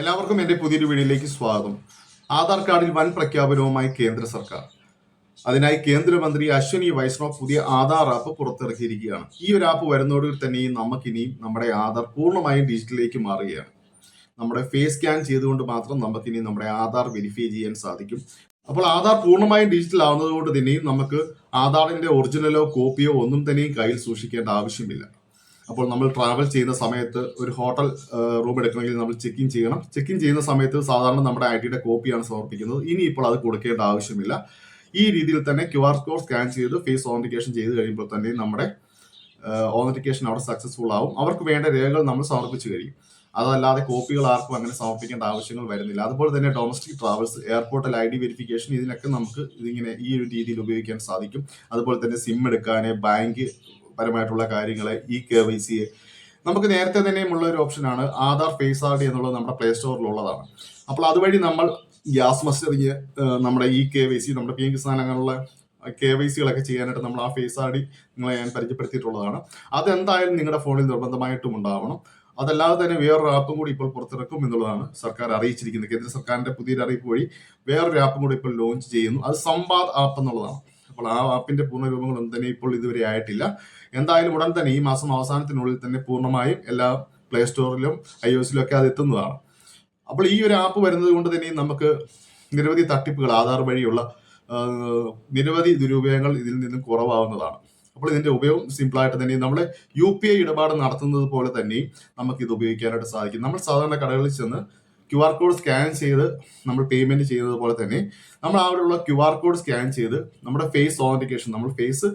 എല്ലാവർക്കും എന്റെ പുതിയൊരു വീഡിയോയിലേക്ക് സ്വാഗതം. ആധാർ കാർഡിൽ വൻ പ്രഖ്യാപനവുമായി കേന്ദ്ര സർക്കാർ. അതിനായി കേന്ദ്രമന്ത്രി അശ്വനി വൈഷ്ണവ് പുതിയ ആധാർ ആപ്പ് പുറത്തിറക്കിയിരിക്കുകയാണ്. ഈ ഒരു ആപ്പ് വരുന്നതോടുകൂടി തന്നെ നമുക്കിനിയും നമ്മുടെ ആധാർ പൂർണമായും ഡിജിറ്റലിലേക്ക് മാറുകയാണ്. നമ്മുടെ ഫേസ് സ്കാൻ ചെയ്തുകൊണ്ട് മാത്രം നമുക്കിനി നമ്മുടെ ആധാർ വെരിഫൈ ചെയ്യാൻ സാധിക്കും. അപ്പോൾ ആധാർ പൂർണമായും ഡിജിറ്റൽ ആവുന്നതുകൊണ്ട് തന്നെയും നമുക്ക് ആധാറിന്റെ ഒറിജിനലോ കോപ്പിയോ ഒന്നും തന്നെയും കയ്യിൽ സൂക്ഷിക്കേണ്ട ആവശ്യമില്ല. അപ്പോൾ നമ്മൾ ട്രാവൽ ചെയ്യുന്ന സമയത്ത് ഒരു ഹോട്ടൽ റൂം എടുക്കണമെങ്കിൽ നമ്മൾ ചെക്ക് ഇൻ ചെയ്യണം. ചെക്ക് ഇൻ ചെയ്യുന്ന സമയത്ത് സാധാരണ നമ്മുടെ ഐ ഡിയുടെ കോപ്പിയാണ് സമർപ്പിക്കുന്നത്. ഇനി ഇപ്പോൾ അത് കൊടുക്കേണ്ട ആവശ്യമില്ല. ഈ രീതിയിൽ തന്നെ ക്യു ആർ കോഡ് സ്കാൻ ചെയ്ത് ഫേസ് ഓതന്റിക്കേഷൻ ചെയ്ത് കഴിയുമ്പോൾ തന്നെ നമ്മുടെ ഓതന്റിക്കേഷൻ അവിടെ സക്സസ്ഫുൾ ആവും. അവർക്ക് വേണ്ട രേഖകൾ നമ്മൾ സമർപ്പിച്ചു കഴിയും. അതല്ലാതെ കോപ്പികൾ ആർക്കും അങ്ങനെ സമർപ്പിക്കേണ്ട ആവശ്യങ്ങൾ വരുന്നില്ല. അതുപോലെ തന്നെ ഡൊമസ്റ്റിക് ട്രാവൽസ് എയർപോർട്ടിൽ ഐ ഡി വെരിഫിക്കേഷൻ ഇതിനൊക്കെ നമുക്ക് ഇതിങ്ങനെ ഈ ഒരു രീതിയിൽ ഉപയോഗിക്കാൻ സാധിക്കും. അതുപോലെ തന്നെ സിം എടുക്കാൻ ബാങ്ക് പരമായിട്ടുള്ള കാര്യങ്ങളെ ഇ കെ വൈ സി നമുക്ക് നേരത്തെ തന്നെ ഉള്ള ഒരു ഓപ്ഷനാണ് ആധാർ ഫേസ് ആർ ഡി എന്നുള്ളത് നമ്മുടെ പ്ലേ സ്റ്റോറിലുള്ളതാണ് അപ്പോൾ അതുവഴി നമ്മൾ ഗ്യാസ് മസ്റ്ററിങ് നമ്മുടെ ഇ കെ വൈ സി നമ്മുടെ പി എം കിസാൻ അങ്ങനെയുള്ള കെ വൈ സികളൊക്കെ ചെയ്യാനായിട്ട് നമ്മൾ ആ ഫേസ് ആർ ഡി നിങ്ങളെ ഞാൻ പരിചയപ്പെടുത്തിയിട്ടുള്ളതാണ്. അതെന്തായാലും നിങ്ങളുടെ ഫോണിൽ നിർബന്ധമായിട്ടും ഉണ്ടാവണം. അതല്ലാതെ തന്നെ വേറൊരു ആപ്പും കൂടി ഇപ്പോൾ പുറത്തിറക്കും എന്നുള്ളതാണ് സർക്കാർ അറിയിച്ചിരിക്കുന്നത്. കേന്ദ്ര സർക്കാരിന്റെ പുതിയൊരു അറിയിപ്പ് വഴി വേറൊരു ആപ്പും കൂടി ഇപ്പോൾ ലോഞ്ച് ചെയ്യുന്നു. അത് സംവാദ് ആപ്പ് എന്നുള്ളതാണ്. അപ്പോൾ ആ ആപ്പിന്റെ പൂർണരൂപങ്ങളൊന്നും തന്നെ ഇപ്പോൾ ഇതുവരെ ആയിട്ടില്ല. എന്തായാലും ഉടൻ തന്നെ ഈ മാസം അവസാനത്തിനുള്ളിൽ തന്നെ പൂർണമായും എല്ലാ പ്ലേ സ്റ്റോറിലും ഐ ഒസിലും ഒക്കെ അത് എത്തുന്നതാണ്. അപ്പോൾ ഈ ഒരു ആപ്പ് വരുന്നത് കൊണ്ട് തന്നെ നമുക്ക് നിരവധി തട്ടിപ്പുകൾ ആധാർ വഴിയുള്ള നിരവധി ദുരുപയോഗങ്ങൾ ഇതിൽ നിന്നും കുറവാകുന്നതാണ് അപ്പോൾ ഇതിന്റെ ഉപയോഗം സിമ്പിളായിട്ട് തന്നെ നമ്മുടെ യു പി ഐ ഇടപാട് നടത്തുന്നത് പോലെ തന്നെയും നമുക്ക് ഇത് ഉപയോഗിക്കാനായിട്ട് സാധിക്കും. നമ്മൾ സാധാരണ കടകളിൽ ചെന്ന് ക്യു ആർ കോഡ് സ്കാൻ ചെയ്ത് നമ്മൾ പേയ്മെന്റ് ചെയ്യുന്നത് പോലെ തന്നെ നമ്മൾ അവിടെയുള്ള ക്യു ആർ കോഡ് സ്കാൻ ചെയ്ത് നമ്മുടെ ഫേസ് ഓതന്റിക്കേഷൻ നമ്മൾ ഫേസ്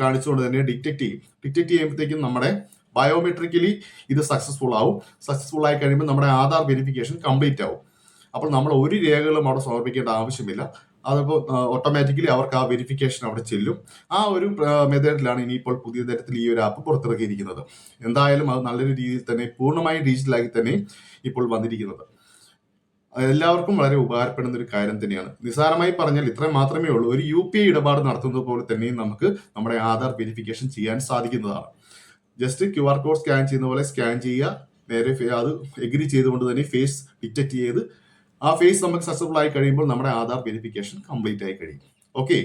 കാണിച്ചുകൊണ്ട് തന്നെ ഡിറ്റക്ട് ചെയ്യും. ഡിറ്റക്ട് ചെയ്യുമ്പോഴത്തേക്കും നമ്മുടെ ബയോമെട്രിക്കലി ഇത് സക്സസ്ഫുൾ ആവും. സക്സസ്ഫുൾ ആയി കഴിയുമ്പോൾ നമ്മുടെ ആധാർ വെരിഫിക്കേഷൻ കംപ്ലീറ്റ് ആവും. അപ്പോൾ നമ്മൾ ഒരു രേഖകളും അവിടെ സമർപ്പിക്കേണ്ട ആവശ്യമില്ല. അതിപ്പോൾ ഓട്ടോമാറ്റിക്കലി അവർക്ക് ആ വെരിഫിക്കേഷൻ അവിടെ ചെല്ലും. ആ ഒരു മെത്തേഡിലാണ് ഇനിയിപ്പോൾ പുതിയ തരത്തിൽ ഈ ഒരു ആപ്പ് പുറത്തിറക്കിയിരിക്കുന്നത്. എന്തായാലും അത് നല്ലൊരു രീതിയിൽ തന്നെ പൂർണമായും ഡിജിറ്റലാക്കി തന്നെ ഇപ്പോൾ വന്നിരിക്കുന്നത്. എല്ലാവർക്കും വളരെ ഉപകാരപ്പെടുന്ന ഒരു കാര്യം തന്നെയാണ്. നിസ്സാരമായി പറഞ്ഞാൽ ഇത്രയും മാത്രമേ ഉള്ളൂ. ഒരു യു പി ഐ ഇടപാട് നടത്തുന്നത് പോലെ തന്നെയും നമുക്ക് നമ്മുടെ ആധാർ വെരിഫിക്കേഷൻ ചെയ്യാൻ സാധിക്കുന്നതാണ്. Just Q R code scan ചെയ്യുന്ന പോലെ സ്കാൻ ചെയ്യുക. നേരെ അത് എഗ്രി ചെയ്തുകൊണ്ട് തന്നെ ഫേസ് ഡിറ്റക്ട് ചെയ്ത് ആ ഫേസ് നമുക്ക് സക്സസ്ഫുൾ ആയി കഴിയുമ്പോൾ നമ്മുടെ ആധാർ വെരിഫിക്കേഷൻ കംപ്ലീറ്റ് ആയി കഴിയും. ഓക്കെ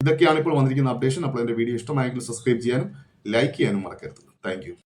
ഇതൊക്കെയാണ് ഇപ്പോൾ വന്നിരിക്കുന്ന അപ്ഡേഷൻ അപ്പോൾ എന്റെ വീഡിയോ ഇഷ്ടമായെങ്കിൽ സബ്സ്ക്രൈബ് ചെയ്യാനും ലൈക്ക് ചെയ്യാനും മറക്കരുത്. താങ്ക്